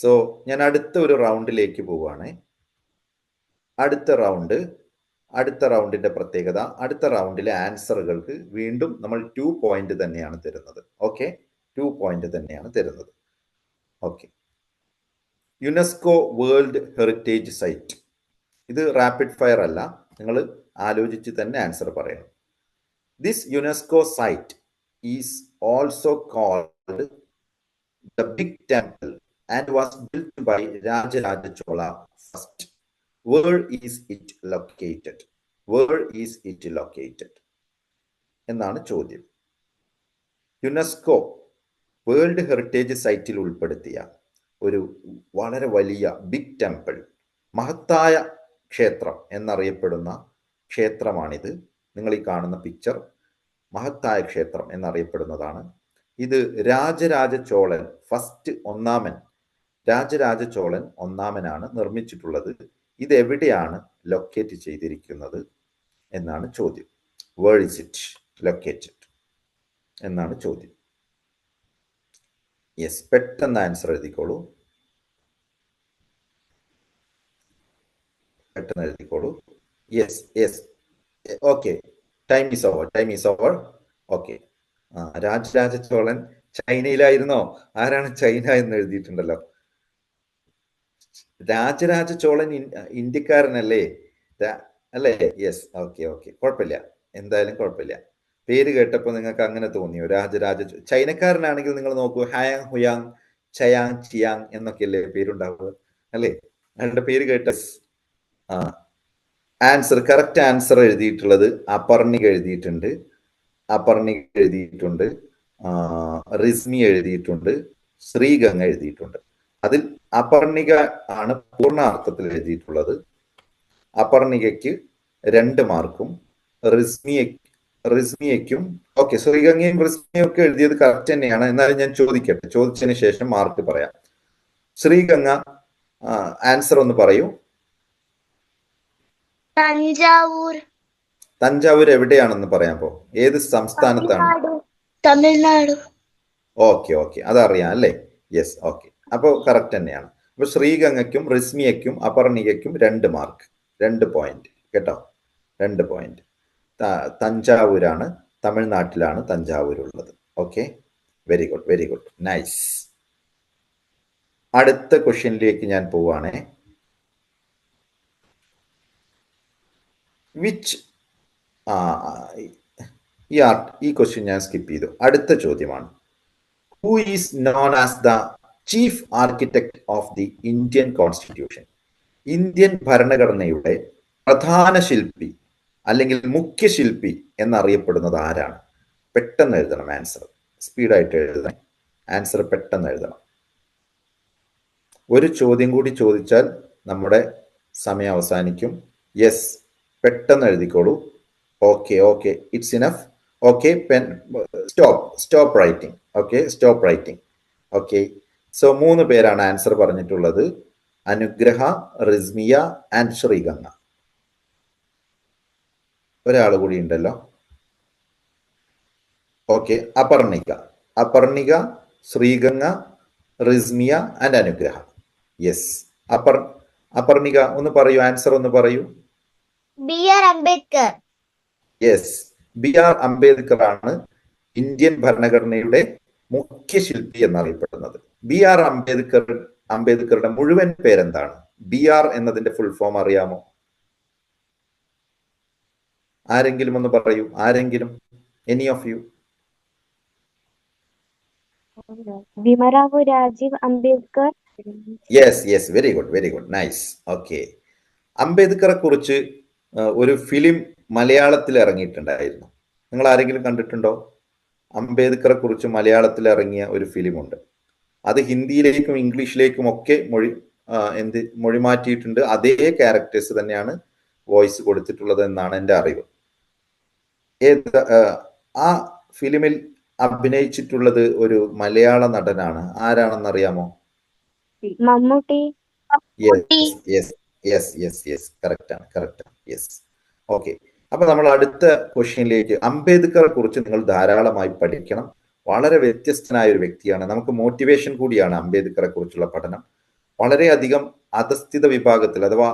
So ഞാൻ അടുത്ത ഒരു റൗണ്ടിലേക്ക് പോവുകയാണ്. അടുത്ത റൗണ്ട് അടുത്ത റൗണ്ടിന്റെ പ്രത്യേകത അടുത്ത റൗണ്ടിലെ ആൻസറുകൾക്ക് വീണ്ടും നമ്മൾ ടു പോയിന്റ് തന്നെയാണ് തരുന്നത്. ഓക്കെ ടു പോയിന്റ് തന്നെയാണ് തരുന്നത്. Okay UNESCO world heritage site ഇത് റാപ്പിഡ് ഫയർ അല്ല. നിങ്ങൾ ആലോചിച്ച് തന്നെ ആൻസർ പറയണം. This UNESCO site is also called the big temple and was built by Rajaraja Chola first. Where is it located? Where is it located? എന്നാണ് ചോദ്യം UNESCO world heritage സൈറ്റിൽ ഉൾപ്പെടുത്തിയ ഒരു വളരെ വലിയ ബിഗ് ടെമ്പിൾ മഹത്തായ ക്ഷേത്രം എന്നറിയപ്പെടുന്ന ക്ഷേത്രമാണിത് നിങ്ങൾ ഈ കാണുന്ന പിക്ചർ മഹത്തായ ക്ഷേത്രം എന്നറിയപ്പെടുന്നതാണ് ഇത് രാജരാജ ചോളൻ ഫസ്റ്റ് ഒന്നാമൻ രാജരാജ ചോളൻ ഒന്നാമനാണ് നിർമ്മിച്ചിട്ടുള്ളത്. ഇത് എവിടെയാണ് ലൊക്കേറ്റ് ചെയ്തിരിക്കുന്നത് എന്നാണ് ചോദ്യം. വേർ ഇസ് ഇറ്റ് ലൊക്കേറ്റഡ് എന്നാണ് ചോദ്യം. യെസ് പെട്ടെന്ന് ആൻസർ എഴുതിക്കോളൂ. പെട്ടെന്ന് എഴുതിക്കോളൂ. Yes yes okay time is over time is over okay ആ രാജരാജ ചോളൻ ചൈനയിലായിരുന്നോ? ആരാണ് ചൈന എന്ന് എഴുതിയിട്ടുണ്ടല്ലോ? രാജരാജ ചോളൻ ഇന്ത്യക്കാരനല്ലേ? അല്ലേ? യെസ് ഓക്കെ ഓക്കെ കുഴപ്പമില്ല. എന്തായാലും കുഴപ്പമില്ല. പേര് കേട്ടപ്പോൾ നിങ്ങൾക്ക് അങ്ങനെ തോന്നിയോ? രാജരാജ ചൈനക്കാരനാണെങ്കിൽ നിങ്ങൾ നോക്കൂ. ഹായാങ് ഹുയാങ് ചയാങ് ചിയാങ് എന്നൊക്കെയല്ലേ പേരുണ്ടാവുക അല്ലേ? അയാളുടെ പേര് കേട്ട ആ. ആൻസർ കറക്റ്റ് ആൻസർ എഴുതിയിട്ടുള്ളത് അപർണിക എഴുതിയിട്ടുണ്ട്. അപർണിക എഴുതിയിട്ടുണ്ട്. റിസ്മി എഴുതിയിട്ടുണ്ട്. ശ്രീഗംഗ എഴുതിയിട്ടുണ്ട്. അതിൽ അപർണിക ആണ് പൂർണ അർത്ഥത്തിൽ എഴുതിയിട്ടുള്ളത്. അപർണികയ്ക്ക് രണ്ട് മാർക്കും റിസ്മിയ റിസ്മിയയ്ക്കും ഓക്കെ ശ്രീഗംഗയും റിസ്മിയും ഒക്കെ എഴുതിയത് കറക്റ്റ് തന്നെയാണ്. എന്നാലും ഞാൻ ചോദിക്കട്ടെ. ചോദിച്ചതിന് ശേഷം മാർക്ക് പറയാം. ശ്രീഗംഗ ആൻസർ ഒന്ന് പറയൂ. തഞ്ചാവൂർ. തഞ്ചാവൂർ എവിടെയാണെന്ന് പറയാൻ പോ ഏത് സംസ്ഥാനത്താണ്? തമിഴ്നാട്. ഓക്കെ ഓക്കെ അതറിയാം അല്ലേ? യെസ് ഓക്കെ അപ്പോൾ കറക്റ്റ് തന്നെയാണ്. അപ്പൊ ശ്രീഗംഗയ്ക്കും റിസ്മിയയ്ക്കും അപർണികയ്ക്കും രണ്ട് മാർക്ക് രണ്ട് പോയിന്റ് കേട്ടോ? രണ്ട് പോയിന്റ് തഞ്ചാവൂരാണ്. തമിഴ്നാട്ടിലാണ് തഞ്ചാവൂർ ഉള്ളത് okay very good very good nice അടുത്ത ക്വസ്റ്റ്യനിലേക്ക് ഞാൻ പോവാണേ. വിച്ച് ഈ ആർട്ട് ഈ ക്വസ്റ്റ്യൻ ഞാൻ സ്കിപ്പ് ചെയ്തു. അടുത്ത ചോദ്യമാണ്. Who is known as the chief architect of the Indian constitution Indian ഭരണഘടനയുടെ പ്രധാന ശില്പി അല്ലെങ്കിൽ മുഖ്യ ശില്പി എന്നറിയപ്പെടുന്നത് ആരാണ്? പെട്ടെന്ന് എഴുതണം ആൻസർ സ്പീഡായിട്ട് എഴുതണം. ആൻസർ പെട്ടെന്ന് എഴുതണം. ഒരു ചോദ്യം കൂടി ചോദിച്ചാൽ നമ്മുടെ സമയം അവസാനിക്കും. യെസ് പെട്ടെന്ന് എഴുതിക്കോളൂ. Okay okay it's enough okay pen stop stop writing okay stop writing okay so മൂന്ന് പേരാണ് ആൻസർ പറഞ്ഞിട്ടുള്ളത്. അനുഗ്രഹ റിസ്മിയ ആൻഡ് ശ്രീഗംഗ. ഒരാൾ കൂടി ഉണ്ടല്ലോ. Okay Aparnika. Aparnika Sreeganga Rismiya and Anugraha. Yes Apar Aparnika ഒന്ന് പറയൂ ആൻസർ ഒന്ന് പറയൂ. B R Ambedkar. Yes B R Ambedkar ആണ് ഇന്ത്യൻ ഭരണഘടനയുടെ മുഖ്യ ശില്പി എന്നറിയപ്പെടുന്നത് ബി ആർ അംബേദ്കർ അംബേദ്കറുടെ മുഴുവൻ പേരെന്താണ്? ബി ആർ എന്നതിന്റെ ഫുൾ ഫോം അറിയാമോ? ആരെങ്കിലും ഒന്ന് പറയൂ ആരെങ്കിലും any of you Bhimrao Rajiv Ambedkar. Yes yes very good very good nice okay അംബേദ്കറെ കുറിച്ച് ഒരു ഫിലിം മലയാളത്തിൽ ഇറങ്ങിയിട്ടുണ്ടായിരുന്നു. നിങ്ങൾ ആരെങ്കിലും കണ്ടിട്ടുണ്ടോ? അംബേദ്കറെ കുറിച്ച് മലയാളത്തിൽ ഇറങ്ങിയ ഒരു ഫിലിം ഉണ്ട്. അത് ഹിന്ദിയിലേക്കും ഇംഗ്ലീഷിലേക്കും ഒക്കെ മൊഴി എന്ത് മൊഴി മാറ്റിയിട്ടുണ്ട്. അതേ ക്യാരക്ടേഴ്സ് തന്നെയാണ് വോയിസ് കൊടുത്തിട്ടുള്ളത് എന്നാണ് എന്റെ അറിവ്. ഏത് ആ ഫിലിമിൽ അഭിനയിച്ചിട്ടുള്ളത് ഒരു മലയാള നടനാണ്. ആരാണെന്ന് അറിയാമോ Mammootty yes yes yes yes correct ആണ് കറക്റ്റ് ആണ്. യെസ് ഓക്കെ അപ്പൊ നമ്മൾ അടുത്ത ക്വസ്റ്റ്യനിലേക്ക് അംബേദ്കറെ കുറിച്ച് നിങ്ങൾ ധാരാളമായി പഠിക്കണം. വളരെ വ്യത്യസ്തനായ ഒരു വ്യക്തിയാണ്. നമുക്ക് മോട്ടിവേഷൻ കൂടിയാണ് അംബേദ്കറെ കുറിച്ചുള്ള പഠനം. വളരെയധികം അധസ്ഥിത വിഭാഗത്തിൽ അഥവാ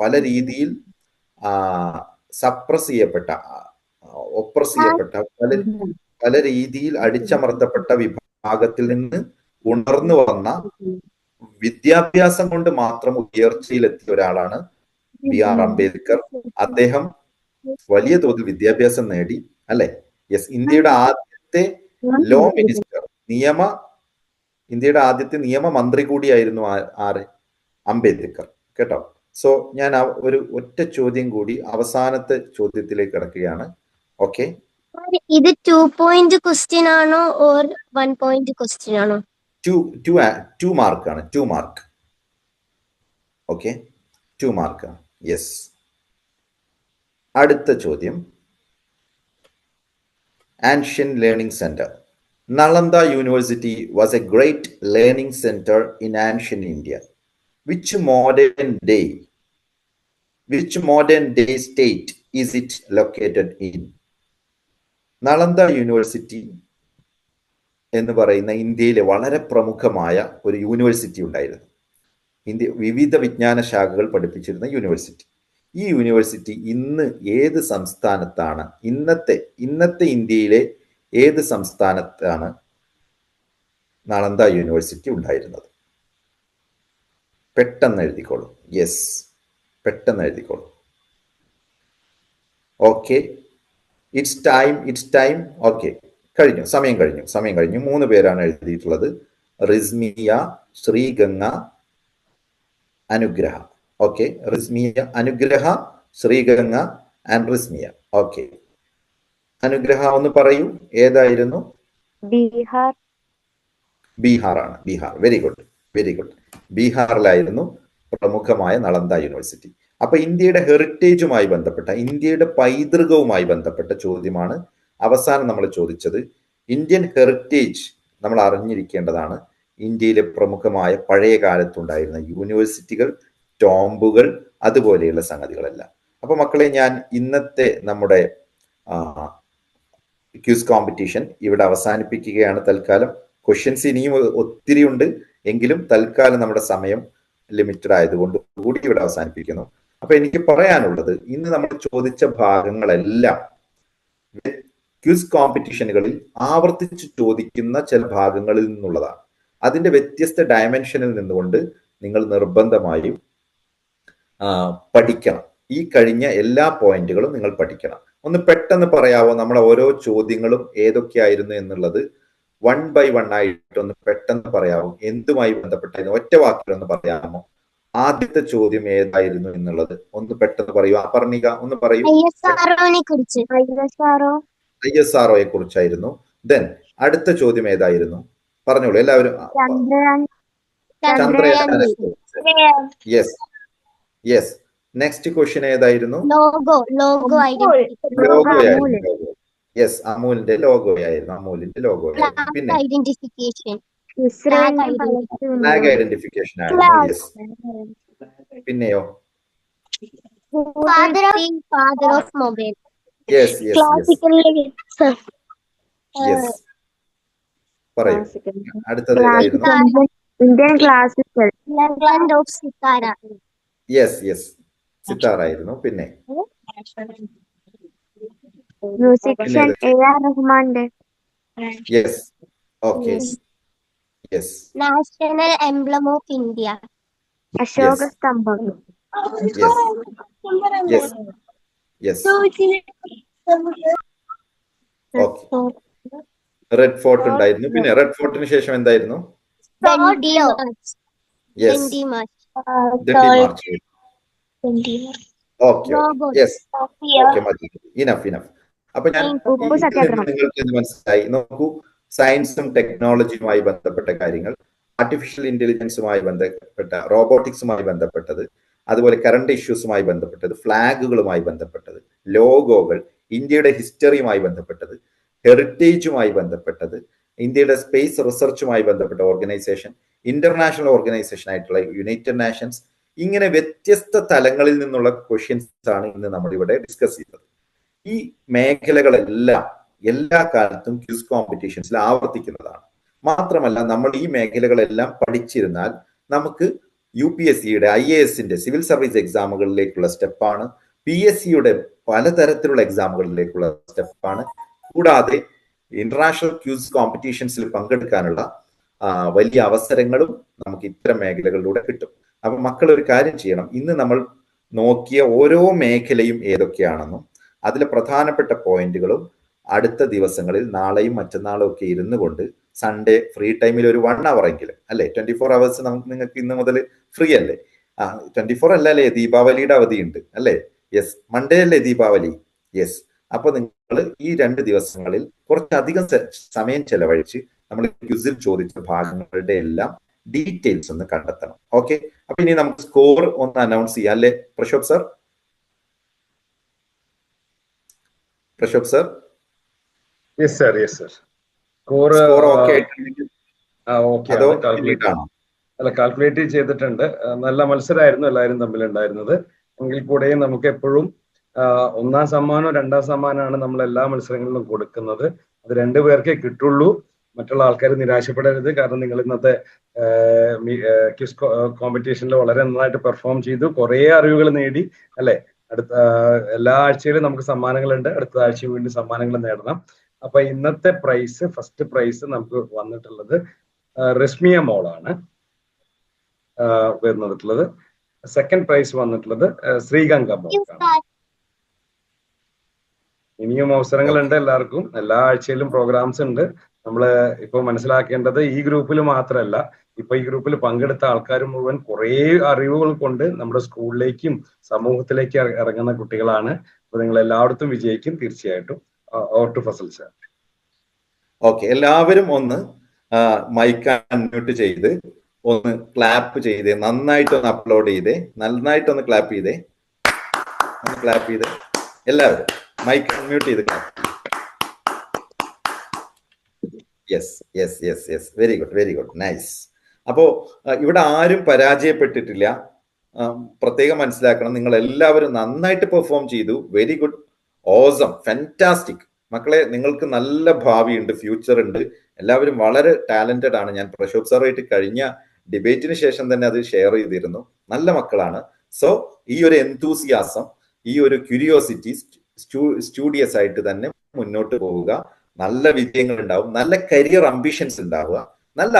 പല രീതിയിൽ സപ്രസ് ചെയ്യപ്പെട്ട ഒപ്രസ് ചെയ്യപ്പെട്ട പല പല രീതിയിൽ അടിച്ചമർത്തപ്പെട്ട വിഭാഗത്തിൽ നിന്ന് ഉണർന്നു വന്ന വിദ്യാഭ്യാസം കൊണ്ട് മാത്രം ഉയർച്ചയിലെത്തിയ ഒരാളാണ് ബി ആർ അംബേദ്കർ. അദ്ദേഹം വലിയ തോതിൽ വിദ്യാഭ്യാസം നേടി അല്ലെ? യെസ് ഇന്ത്യയുടെ ആദ്യത്തെ ലോ മിനിസ്റ്റർ നിയമ ഇന്ത്യയുടെ ആദ്യത്തെ നിയമമന്ത്രി കൂടിയായിരുന്നു ആ- ആര്? അംബേദ്കർ. കേട്ടോ? സോ ഞാൻ ഒരു ഒറ്റ ചോദ്യം കൂടി അവസാനത്തെ ചോദ്യത്തിലേക്ക് കിടക്കുകയാണ്. ഓക്കെ ഇത് ടു പോയിന്റ് ക്വസ്റ്റ്യൻ ആണോ ഓർ വൺ പോയിന്റ് ക്വസ്റ്റ്യൻ ആണോ? ടു ടു ടു മാർക്കാണ് ടു മാർക്ക് ഓക്കെ ടു മാർക്കാണ് യെസ് അടുത്ത ചോദ്യം. Ancient Learning Center. Nalanda University was a great learning center in ancient India. Which modern day, which modern day state is it located in? Nalanda university എന്ന് പറയുന്ന ഇന്ത്യയിലെ വളരെ പ്രമുഖമായ ഒരു university ഉണ്ടായിരുന്നു ഇന്ത്യ വിവിധ വിജ്ഞാന ശാഖകൾ പഠിപ്പിച്ചിരുന്ന യൂണിവേഴ്സിറ്റി ഈ യൂണിവേഴ്സിറ്റി ഇന്ന് ഏത് സംസ്ഥാനത്താണ്? ഇന്നത്തെ ഇന്നത്തെ ഇന്ത്യയിലെ ഏത് സംസ്ഥാനത്താണ് നളന്ദ യൂണിവേഴ്സിറ്റി ഉണ്ടായിരുന്നത്? പെട്ടെന്ന് എഴുതിക്കോളൂ. യെസ് പെട്ടെന്ന് എഴുതിക്കോളൂ. Okay it's time it's time okay കഴിഞ്ഞു സമയം കഴിഞ്ഞു സമയം കഴിഞ്ഞു. മൂന്ന് പേരാണ് എഴുതിയിട്ടുള്ളത്. റിസ്മിയ ശ്രീഗംഗ അനുഗ്രഹ. ഓക്കെ റിസ്മിയ അനുഗ്രഹ ശ്രീഗംഗ ആൻഡ് റിസ്മിയ ഓക്കെ അനുഗ്രഹ ഒന്ന് പറയൂ. ഏതായിരുന്നു? ബീഹാർ. ബീഹാർ ആണ് Bihar. Very good very good ബീഹാറിലായിരുന്നു പ്രമുഖമായ നളന്ദ യൂണിവേഴ്സിറ്റി. അപ്പൊ ഇന്ത്യയുടെ ഹെറിറ്റേജുമായി ബന്ധപ്പെട്ട ഇന്ത്യയുടെ പൈതൃകവുമായി ബന്ധപ്പെട്ട ചോദ്യമാണ് അവസാനം നമ്മൾ ചോദിച്ചത്. ഇന്ത്യൻ ഹെറിറ്റേജ് നമ്മൾ അറിഞ്ഞിരിക്കേണ്ടതാണ്. ഇന്ത്യയിലെ പ്രമുഖമായ പഴയ കാലത്തുണ്ടായിരുന്ന യൂണിവേഴ്സിറ്റികൾ ടോംബുകൾ അതുപോലെയുള്ള സംഗതികളെല്ലാം. അപ്പൊ മക്കളെ ഞാൻ ഇന്നത്തെ നമ്മുടെ ക്യൂസ് കോമ്പറ്റീഷൻ ഇവിടെ അവസാനിപ്പിക്കുകയാണ് തൽക്കാലം. ക്വസ്റ്റ്യൻസ് ഇനിയും ഒത്തിരി ഉണ്ട്. എങ്കിലും തൽക്കാലം നമ്മുടെ സമയം ലിമിറ്റഡ് ആയതുകൊണ്ട് കൂടി ഇവിടെ അവസാനിപ്പിക്കുന്നു. അപ്പൊ എനിക്ക് പറയാനുള്ളത് ഇന്ന് നമ്മൾ ചോദിച്ച ഭാഗങ്ങളെല്ലാം ക്യൂസ് കോമ്പറ്റീഷനുകളിൽ ആവർത്തിച്ച് ചോദിക്കുന്ന ചില ഭാഗങ്ങളിൽ നിന്നുള്ളതാണ്. അതിന്റെ വ്യത്യസ്ത ഡയമെൻഷനിൽ നിന്നുകൊണ്ട് നിങ്ങൾ നിർബന്ധമായും പഠിക്കണം. ഈ കഴിഞ്ഞ എല്ലാ പോയിന്റുകളും നിങ്ങൾ പഠിക്കണം. ഒന്ന് പെട്ടെന്ന് പറയാവോ നമ്മളെ ഓരോ ചോദ്യങ്ങളും ഏതൊക്കെയായിരുന്നു എന്നുള്ളത്? വൺ ബൈ വൺ ആയിട്ട് ഒന്ന് പെട്ടെന്ന് പറയാമോ എന്തുമായി ബന്ധപ്പെട്ടായിരുന്നു ഒറ്റ വാക്കിലൊന്ന് പറയാമോ? ആദ്യത്തെ ചോദ്യം ഏതായിരുന്നു എന്നുള്ളത്? ഒന്ന് പെട്ടെന്ന് പറയൂ. അപർണിക ഒന്ന് പറയൂ. ഐ എസ് ആർഒനെ കുറിച്ച്. I S R O I S R കുറിച്ചായിരുന്നു. ദെൻ അടുത്ത ചോദ്യം ഏതായിരുന്നു? പറഞ്ഞോളൂ. എല്ലാവരും യെസ് യെസ് നെക്സ്റ്റ് ക്വസ്റ്റ്യൻ ഏതായിരുന്നു? ലോഗോ യെസ് അമൂലിന്റെ ലോഗോ ആയിരുന്നു. അമൂലിന്റെ ലോഗോ പിന്നെ? ഐഡന്റിഫിക്കേഷൻ ഫ്ലാഗ് ഐഡന്റിഫിക്കേഷൻ ആയിരുന്നു. യെസ് പിന്നെയോ? Father of father of mobile yes yes yes classical yes പറയൂ. അടുത്തത് Indian classical of sitar yes yes സിത്താറായിരുന്നു പിന്നെ? മ്യൂസിഷ്യൻ എ ആർ റഹ്മാന്റെ yes okay yes national emblem of India Ashoka Yes. സ്തംഭം. Yes yes okay Red Fort ഉണ്ടായിരുന്നു. പിന്നെ red ഫോർട്ടിന് ശേഷം എന്തായിരുന്നു? Yes enough enough അപ്പൊ ഞാൻ നിങ്ങൾക്ക് ഇത് മനസ്സിലായി. നോക്കൂ. സയൻസും ടെക്നോളജിയുമായി ബന്ധപ്പെട്ട കാര്യങ്ങൾ. ആർട്ടിഫിഷ്യൽ ഇന്റലിജൻസുമായി ബന്ധപ്പെട്ട റോബോട്ടിക്സുമായി ബന്ധപ്പെട്ടത്. അതുപോലെ കറണ്ട് ഇഷ്യൂസുമായി ബന്ധപ്പെട്ടത്. ഫ്ലാഗുകളുമായി ബന്ധപ്പെട്ടത്. ലോഗോകൾ ഇന്ത്യയുടെ ഹിസ്റ്ററിയുമായി ബന്ധപ്പെട്ടത്. ഹെറിറ്റേജുമായി ബന്ധപ്പെട്ടത്. ഇന്ത്യയുടെ സ്പേസ് റിസർച്ചുമായി ബന്ധപ്പെട്ട ഓർഗനൈസേഷൻ ഇന്റർനാഷണൽ ഓർഗനൈസേഷൻ ആയിട്ടുള്ള യുണൈറ്റഡ് നാഷൻസ് ഇങ്ങനെ വ്യത്യസ്ത തലങ്ങളിൽ നിന്നുള്ള ക്വസ്റ്റ്യൻസ് ആണ് ഇന്ന് നമ്മൾ ഇവിടെ ഡിസ്കസ് ചെയ്തത് ഈ മേഖലകളെല്ലാം എല്ലാ കാലത്തും ക്യൂസ് കോമ്പറ്റീഷൻസിൽ ആവർത്തിക്കുന്നതാണ്. മാത്രമല്ല നമ്മൾ ഈ മേഖലകളെല്ലാം പഠിച്ചിരുന്നാൽ നമുക്ക് യു പി എസ് സിയുടെ ഐ എ എസിന്റെ സിവിൽ സർവീസ് എക്സാമുകളിലേക്കുള്ള സ്റ്റെപ്പാണ് പി എസ് സിയുടെ പലതരത്തിലുള്ള എക്സാമുകളിലേക്കുള്ള സ്റ്റെപ്പാണ് കൂടാതെ ഇന്റർനാഷണൽ ക്യൂസ് കോമ്പറ്റീഷൻസിൽ പങ്കെടുക്കാനുള്ള വലിയ അവസരങ്ങളും നമുക്ക് ഇത്തരം മേഖലകളിലൂടെ കിട്ടും. അപ്പൊ മക്കൾ ഒരു കാര്യം ചെയ്യണം. ഇന്ന് നമ്മൾ നോക്കിയ ഓരോ മേഖലയും ഏതൊക്കെയാണെന്നും അതിലെ പ്രധാനപ്പെട്ട പോയിന്റുകളും അടുത്ത ദിവസങ്ങളിൽ നാളെയും മറ്റന്നാളും ഒക്കെ ഇരുന്നു കൊണ്ട് സൺഡേ ഫ്രീ ടൈമിൽ ഒരു വൺ അവർ എങ്കിലും അല്ലെ? ട്വന്റി ഫോർ അവേഴ്സ് നമുക്ക് നിങ്ങൾക്ക് ഇന്ന് മുതൽ ഫ്രീ അല്ലേ? ആ ട്വന്റി ഫോർ അല്ല അല്ലേ ദീപാവലിയുടെ അവധിയുണ്ട് അല്ലേ? യെസ് മൺഡേ അല്ലേ ദീപാവലി? യെസ് അപ്പൊ നിങ്ങൾ ഈ രണ്ട് ദിവസങ്ങളിൽ കുറച്ചധികം സമയം ചെലവഴിച്ച് നമ്മൾ ക്വിസിൽ ചോദിച്ച ഭാഗങ്ങളുടെ എല്ലാം ഡീറ്റെയിൽസ് ഒന്ന് കണ്ടെത്തണം. ഓക്കെ അപ്പൊ ഇനി നമുക്ക് സ്കോർ ഒന്ന് അനൗൺസ് ചെയ്യാം. അല്ലെ? Prashobh sir Prashobh sir yes sir yes sir score okay അതോ അല്ല കാൽക്കുലേറ്റ് ചെയ്തിട്ടുണ്ട്. നല്ല മത്സരമായിരുന്നു എല്ലാവരും തമ്മിൽ ഉണ്ടായിരുന്നത് എങ്കിൽ കൂടെയും നമുക്ക് എപ്പോഴും ഒന്നാം സമ്മാനവും രണ്ടാം സമ്മാനമാണ് നമ്മൾ എല്ലാ മത്സരങ്ങളിലും കൊടുക്കുന്നത്. അത് രണ്ടു പേർക്കേ കിട്ടുള്ളൂ. മറ്റുള്ള ആൾക്കാർ നിരാശപ്പെടരുത്. കാരണം നിങ്ങൾ ഇന്നത്തെ ക്വിസ് കോമ്പറ്റീഷനിൽ വളരെ നന്നായിട്ട് പെർഫോം ചെയ്തു. കുറേ അറിവുകൾ നേടി അല്ലെ? അടുത്ത എല്ലാ ആഴ്ചയിലും നമുക്ക് സമ്മാനങ്ങളുണ്ട്. അടുത്ത ആഴ്ചയും വീണ്ടും സമ്മാനങ്ങൾ നേടണം. അപ്പൊ ഇന്നത്തെ പ്രൈസ് ഫസ്റ്റ് പ്രൈസ് നമുക്ക് വന്നിട്ടുള്ളത് റസ്മിയ മോളാണ് വന്നിട്ടുള്ളത്. സെക്കൻഡ് പ്രൈസ് വന്നിട്ടുള്ളത് ശ്രീഗംഗ മോൾക്കാണ് ഇനിയും അവസരങ്ങളുണ്ട് എല്ലാവർക്കും. എല്ലാ ആഴ്ചയിലും പ്രോഗ്രാംസ് ഉണ്ട്. നമ്മൾ ഇപ്പൊ മനസ്സിലാക്കേണ്ടത് ഈ ഗ്രൂപ്പിൽ മാത്രമല്ല ഇപ്പൊ ഈ ഗ്രൂപ്പിൽ പങ്കെടുത്ത ആൾക്കാർ മുഴുവൻ കുറേ അറിവുകൾ കൊണ്ട് നമ്മുടെ സ്കൂളിലേക്കും സമൂഹത്തിലേക്കും ഇറങ്ങുന്ന കുട്ടികളാണ്. അപ്പൊ നിങ്ങൾ എല്ലായിടത്തും വിജയിക്കും തീർച്ചയായിട്ടും. ഓട്ടു ഫസൽ സാർ. ഓക്കെ എല്ലാവരും ഒന്ന് മൈക്ക് അൺമ്യൂട്ട് ചെയ്ത് ഒന്ന് ക്ലാപ്പ് ചെയ്തേ നന്നായിട്ട് ഒന്ന് അപ്ലോഡ് ചെയ്തേ നന്നായിട്ടൊന്ന് ക്ലാപ്പ് ചെയ്തേ. ഒന്ന് ക്ലാപ്പ് ചെയ്തേ. എല്ലാവരും മൈക്ക് അൺമ്യൂട്ട് ചെയ്ത് clap yes yes yes yes very good very good nice അപ്പോ ഇവിടെ ആരും പരാജയപ്പെട്ടിട്ടില്ല. പ്രത്യേകം മനസ്സിലാക്കണം. നിങ്ങൾ എല്ലാവരും നന്നായിട്ട് പെർഫോം ചെയ്തു. വെരി ഗുഡ് ഓസം ഫാന്റാസ്റ്റിക് മക്കളെ നിങ്ങൾക്ക് നല്ല ഭാവിയുണ്ട്. ഫ്യൂച്ചർ ഉണ്ട്. എല്ലാവരും വളരെ ടാലന്റഡ് ആണ്. ഞാൻ പ്രശോഭ് സാറായിട്ട് കഴിഞ്ഞ ഡിബേറ്റിന് ശേഷം തന്നെ അത് ഷെയർ ചെയ്തിരുന്നു. നല്ല മക്കളാണ്. സോ ഈ ഒരു എന്തൂസിയാസം ഈ ഒരു ക്യൂരിയോസിറ്റി സ്റ്റുഡിയസ് ആയിട്ട് തന്നെ മുന്നോട്ട് പോവുക. നല്ല വിജയങ്ങൾ ഉണ്ടാവും നല്ല കരിയർ അംബിഷൻസ് ഉണ്ടാവുക നല്ല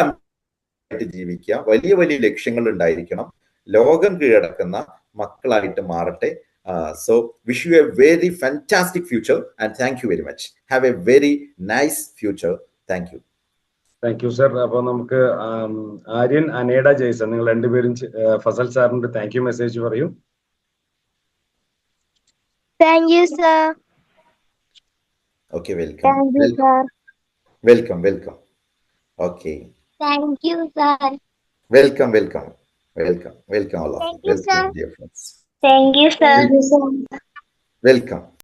ആയിട്ട് ജീവിക്കുക വലിയ വലിയ ലക്ഷ്യങ്ങൾ ഉണ്ടായിരിക്കണം ലോകം കീഴടക്കുന്ന മക്കളായിട്ട് മാറട്ടെ. So wish you a very fantastic future and thank you very much have a very nice future thank you thank you sir അപ്പൊ നമുക്ക് ആര്യൻ അനേഡ ജയ്സൺ നിങ്ങൾ രണ്ടുപേരും ഫസൽ സാറിന്റെ താങ്ക് യു മെസ്സേജ് പറയൂ. Thank you sir Okay, welcome. Thank you, sir. Welcome, welcome. Okay. Thank you, sir. Welcome, welcome. Welcome, welcome all of Thank you, you, welcome, sir. dear friends. Thank you, sir. Welcome.